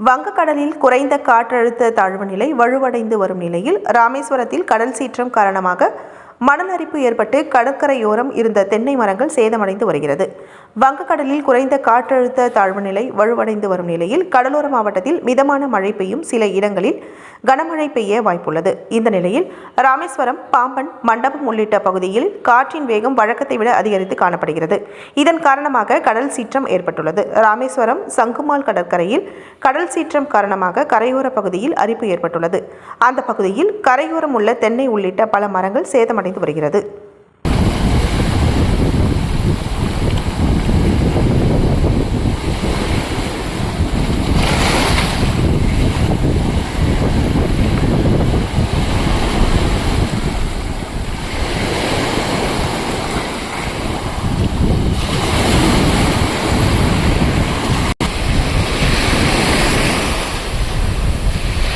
வங்கக்கடலில் குறைந்த காற்றழுத்த தாழ்வு நிலை வலுவடைந்து வரும் நிலையில் ராமேஸ்வரத்தில் கடல் சீற்றம் காரணமாக மணல் அரிப்பு ஏற்பட்டு கடற்கரையோரம் இருந்த தென்னை மரங்கள் சேதமடைந்து வருகிறது. வங்கக்கடலில் குறைந்த காற்றழுத்த தாழ்வு நிலை வலுவடைந்து வரும் நிலையில் கடலோர மாவட்டத்தில் மிதமான மழை பெய்யும் சில இடங்களில் கனமழை பெய்ய வாய்ப்புள்ளது. இந்த நிலையில் ராமேஸ்வரம் பாம்பன் மண்டபம் உள்ளிட்ட பகுதியில் காற்றின் வேகம் வழக்கத்தை விட அதிகரித்து காணப்படுகிறது. இதன் காரணமாக கடல் சீற்றம் ஏற்பட்டுள்ளது. ராமேஸ்வரம் சங்குமால் கடற்கரையில் கடல் சீற்றம் காரணமாக கரையோர பகுதியில் அரிப்பு ஏற்பட்டுள்ளது. அந்த பகுதியில் கரையோரம் உள்ள தென்னை உள்ளிட்ட பல மரங்கள் சேதமடைந்து வருகிறது.